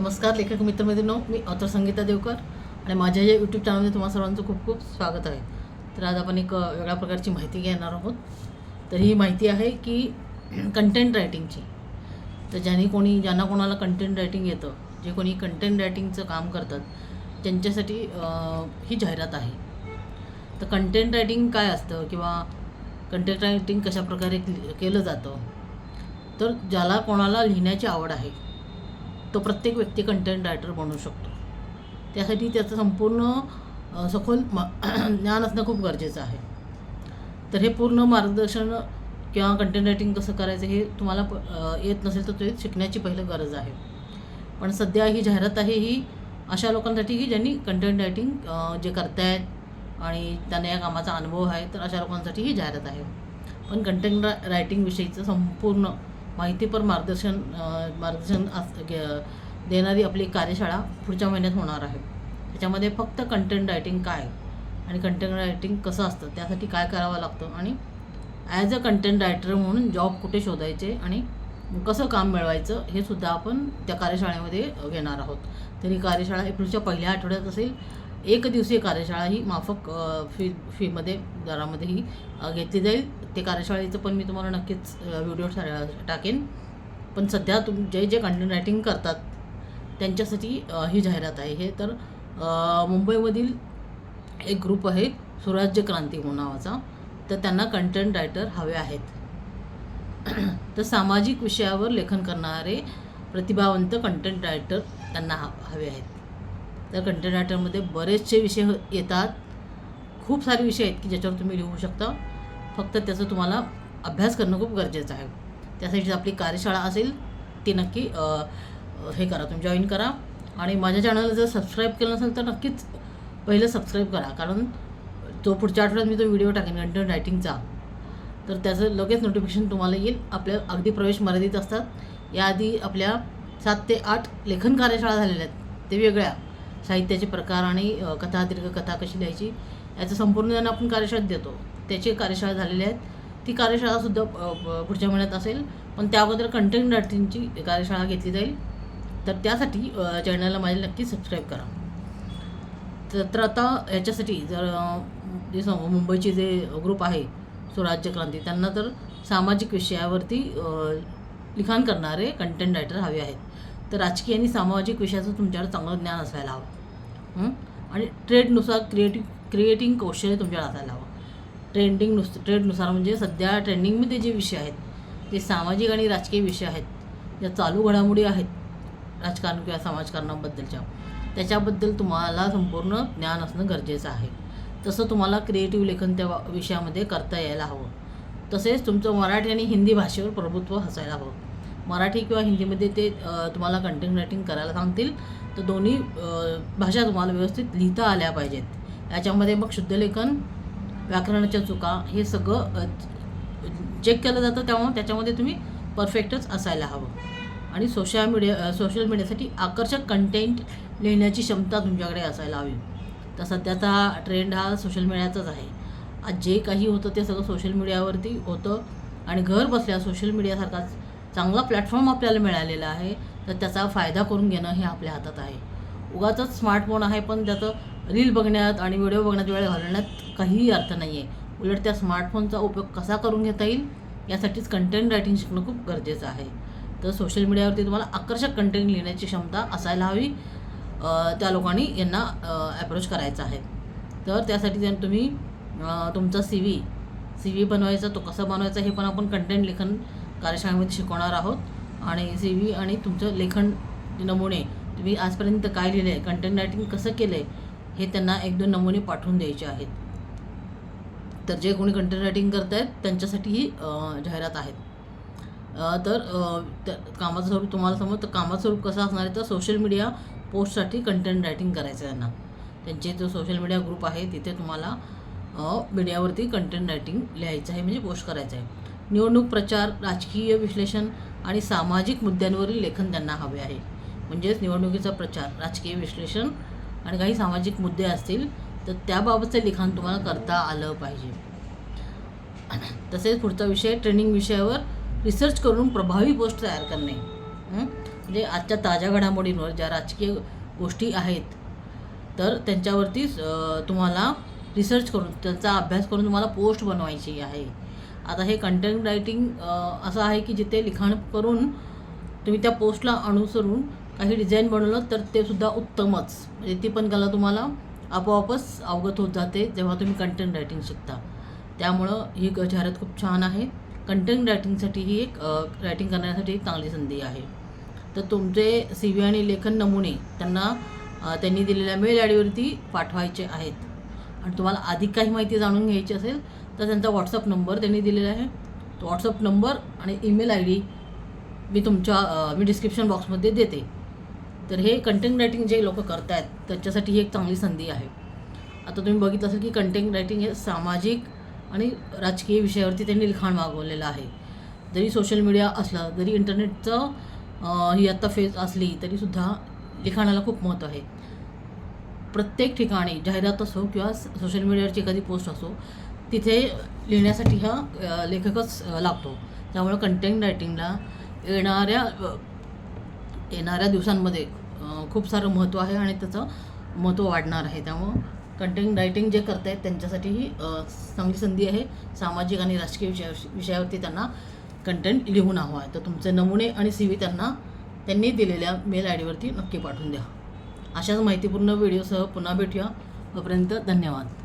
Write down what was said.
नमस्कार लेखक मित्रमैत्रिणींनो मी ऑथर संगीता देवकर आणि माझ्या या यूट्यूब चॅनलमध्ये तुम्हा सर्वांचं खूप खूप स्वागत आहे. तर आज आपण एक वेगळ्या प्रकारची माहिती घेणार आहोत. तर ही माहिती आहे की कंटेंट रायटिंगची तर ज्यांनी कोणी ज्यांना कोणाला कंटेंट रायटिंग येतं जे कोणी कंटेंट रायटिंगचं काम करतात त्यांच्यासाठी ही जाहिरात आहे. तर कंटेंट रायटिंग काय असतं किंवा कंटेंट रायटिंग कशाप्रकारे केलं जातं तर ज्याला कोणाला लिहिण्याची आवड आहे तो प्रत्येक व्यक्ती कंटेंट रायटर बनू शकतो. त्यासाठी त्याचं संपूर्ण सखोल ज्ञान असणं खूप गरजेचं आहे. तर हे पूर्ण मार्गदर्शन किंवा कंटेंट रायटिंग कसं करायचं हे तुम्हाला प येत नसेल तर ते शिकण्याची पहिलं गरज आहे. पण सध्या ही जाहिरात आहे ही अशा लोकांसाठी की ज्यांनी कंटेंट रायटिंग जे करतायत आणि त्यांना या कामाचा अनुभव आहे तर अशा लोकांसाठी ही जाहिरात आहे. पण कंटेंट रा रायटिंगविषयीचं संपूर्ण माहितीपर मार्गदर्शन मार्गदर्शन गे- देणारी आपली कार्यशाळा पुढच्या महिन्यात होणार आहे. त्याच्यामध्ये फक्त कंटेंट रायटिंग काय आणि कंटेंट रायटिंग कसं असतं त्यासाठी काय करावं लागतं आणि ॲज अ कंटेंट रायटर म्हणून जॉब कुठे शोधायचे आणि कसं काम मिळवायचं हे सुद्धा आपण त्या कार्यशाळेमध्ये घेणार आहोत. तरी कार्यशाळा एप्रिलच्या पहिल्या आठवड्यात असेल. एक दिवसीय कार्यशाळा ही माफक फी फीमध्ये दरामध्ये ही घेतली जाईल. ते कार्यशाळेचं पण मी तुम्हाला नक्कीच व्हिडिओ टाकेन. पण सध्या तुम जे जे कंटेंट रायटिंग करतात त्यांच्यासाठी ही जाहिरात आहे हे. तर मुंबईमधील एक ग्रुप आहे स्वराज्य क्रांती म्हणून नावाचा तर त्यांना कंटेंट रायटर हवे आहेत. तर सामाजिक विषयावर लेखन करणारे प्रतिभावंत कंटेंट रायटर त्यांना हवे आहेत. तर कंटेंट रायटरमध्ये बरेचसे विषय येतात. खूप सारे विषय आहेत की ज्याच्यावर तुम्ही लिहू शकता. फक्त त्याचं तुम्हाला अभ्यास करणं खूप गरजेचं आहे. त्यासाठी आपली कार्यशाळा असेल ती नक्की हे करा तुम्ही जॉईन करा. आणि माझ्या चॅनलला जर सबस्क्राईब केलं नसेल तर नक्कीच पहिलं सबस्क्राईब करा. कारण तो पुढच्या आठवड्यात मी तो व्हिडिओ टाकेन कंटेंट रायटिंगचा तर त्याचं लगेच नोटिफिकेशन तुम्हाला येईल. आपल्या अगदी प्रवेश मर्यादित असतात. याआधी आपल्या सात ते आठ लेखन कार्यशाळा झालेल्या आहेत. ते वेगळ्या. साहित्याचे प्रकार आणि अ, कथा दीर्घकथा कशी लिहायची याचं संपूर्ण ज्ञान आपण कार्यशाळेत देतो. त्याची कार्यशाळा झालेली आहेत. ती कार्यशाळासुद्धा पुढच्या महिन्यात असेल. पण त्या अगोदर कंटेंट रायटिंगची कार्यशाळा घेतली जाईल. तर त्यासाठी चॅनलला माझ्या नक्की सबस्क्राईब करा. तर आता ह्याच्यासाठी जर जे मुंबईचे जे ग्रुप आहे स्वराज्य क्रांती त्यांना तर सामाजिक विषयावरती लिखाण करणारे कंटेंट रायटर हवे आहेत. तर राजकीय आणि सामाजिक विषयाचं तुमच्यावर चांगलं ज्ञान असायला हवं. आणि ट्रेडनुसार क्रिएटिव्ह क्रिएटिंग कौशल्य तुमच्या असायला हवं ट्रेंडिंग नुस ट्रेडनुसार म्हणजे सध्या ट्रेंडिंगमध्ये जे विषय आहेत ते सामाजिक आणि राजकीय विषय आहेत ज्या चालू घडामोडी आहेत राजकारण किंवा समाजकारणाबद्दलच्या त्याच्याबद्दल तुम्हाला संपूर्ण ज्ञान असणं गरजेचं आहे. तसं तुम्हाला क्रिएटिव्ह लेखन त्या विषयामध्ये करता यायला हवं. तसेच तुमचं मराठी आणि हिंदी भाषेवर प्रभुत्व असायला हवं. मराठी किंवा हिंदीमध्ये ते तुम्हाला कंटेंट रायटिंग करायला सांगतील. तर दोन्ही भाषा तुम्हाला व्यवस्थित लिहिता आल्या पाहिजेत. याच्यामध्ये मग शुद्धलेखन व्याकरणाच्या चुका हे सगळं चेक केलं जातं तेव्हा त्याच्यामध्ये तुम्ही परफेक्टच असायला हवं. आणि सोशल मीडिया सोशल मीडियासाठी आकर्षक कंटेंट लिहिण्याची क्षमता तुमच्याकडे असायला हवी. तर सध्याचा हा ट्रेंड हा सोशल मीडियाचाच आहे. आज जे काही होतं ते सगळं सोशल मीडियावरती होतं. आणि घर बसल्या सोशल मीडियासारखाच चांगला प्लॅटफॉर्म आपल्याला मिळालेला आहे तर त्याचा फायदा करून घेणं हे आपल्या हातात आहे. उगाचंच स्मार्टफोन आहे पण त्याचं रील बघण्यात आणि व्हिडिओ बघण्यात वेळ घालवण्यात काहीही अर्थ नाही आहे उलट त्या स्मार्टफोनचा उपयोग कसा करून घेता येईल यासाठीच कंटेंट रायटिंग शिकणं खूप गरजेचं आहे. तर सोशल मीडियावरती तुम्हाला आकर्षक कंटेंट लिहिण्याची क्षमता असायला हवी त्या लोकांनी यांना ॲप्रोच करायचं आहे. तर त्यासाठी जर तुम्ही तुमचा सी व्ही सी व्ही बनवायचा तो कसा बनवायचा हे पण आपण कंटेंट लेखन कार्यशाळेमध्ये शिकवणार आहोत. आणि सी व्ही आणि तुमचं लेखन नमुने तुम्ही आजपर्यंत काय लिहिलं आहे कंटेंट रायटिंग कसं केलं आहे हे त्यांना एक दोन नमुने पाठवून द्यायचे आहेत. तर जे कोणी कंटेंट रायटिंग करत आहेत त्यांच्यासाठी ही जाहिरात आहेत. तर त्या कामाचं स्वरूप तुम्हाला समज तर कामाचं स्वरूप कसं असणार आहे तर सोशल मीडिया पोस्टसाठी कंटेंट रायटिंग करायचं आहे त्यांना त्यांचे जो सोशल मीडिया ग्रुप आहे तिथे तुम्हाला मीडियावरती कंटेंट रायटिंग लिहायचं आहे म्हणजे पोस्ट करायचं आहे. निवडणूक प्रचार राजकीय विश्लेषण आणि सामाजिक मुद्द्यांवरील लेखन त्यांना हवे आहे. म्हणजेच निवडणुकीचा प्रचार राजकीय विश्लेषण आणि काही सामाजिक मुद्दे असतील तर त्याबाबतचं लिखाण तुम्हाला करता आलं पाहिजे. तसेच पुढचा विषय ट्रेनिंग विषयावर रिसर्च करून प्रभावी पोस्ट तयार करणे. म्हणजे आजच्या ताज्या घडामोडींवर ज्या राजकीय गोष्टी आहेत तर त्यांच्यावरतीच तुम्हाला रिसर्च करून त्यांचा अभ्यास करून तुम्हाला पोस्ट बनवायची आहे. आता हे कंटेंट रायटिंग असं आहे की जिथे लिखाण करून तुम्ही त्या पोस्टला अनुसरून काही डिझाईन बनवलं तर ते सुद्धा उत्तमच. म्हणजे ती पण कला तुम्हाला आपोआपच अवगत होत जाते जेव्हा तुम्ही कंटेंट रायटिंग शिकता. त्यामुळं ही ग- जाहिरात खूप छान आहे. कंटेंट रायटिंगसाठी ही एक रायटिंग करण्यासाठी एक चांगली संधी आहे. तर तुमचे सी व्ही आणि लेखन नमुने त्यांना त्यांनी दिलेल्या मेल आय डीवरती पाठवायचे आहेत. आणि तुम्हाला अधिक काही माहिती जाणून घ्यायची असेल तर त्यांचा व्हॉट्सअप नंबर त्यांनी दिलेला आहे. तो व्हॉट्सअप नंबर आणि ईमेल आय डी मी तुमच्या मी डिस्क्रिप्शन बॉक्समध्ये देते. तर हे कंटेंट रायटिंग जे लोक करत आहेत त्याच्यासाठी ही एक चांगली संधी आहे. आता तुम्ही बघितलं असेल की कंटेंट रायटिंग हे सामाजिक आणि राजकीय विषयावरती त्यांनी लिखाण मागवलेलं आहे. जरी सोशल मीडिया असला जरी इंटरनेटचं ही आत्ता फेज असली तरीसुद्धा लिखाणाला खूप महत्त्व आहे. प्रत्येक ठिकाणी जाहिरात असो किंवा सोशल मीडियावरची एखादी पोस्ट असो तिथे लिहिण्यासाठी हा लेखकच लागतो. त्यामुळं कंटेंट रायटिंगला येणाऱ्या येणाऱ्या दिवसांमध्ये खूप सारं महत्त्व आहे आणि त्याचं महत्त्व वाढणार आहे. त्यामुळं कंटेंट रायटिंग जे करत आहेत त्यांच्यासाठी ही चांगली संधी आहे. सामाजिक आणि राजकीय विषया विषयावरती त्यांना कंटेंट लिहून हवा आहे. तर तुमचे नमुने आणि सी व्ही त्यांना त्यांनी दिलेल्या मेल आय डीवरती नक्की पाठवून द्या. अशाच माहितीपूर्ण व्हिडिओसह पुन्हा भेटूया. तोपर्यंत धन्यवाद.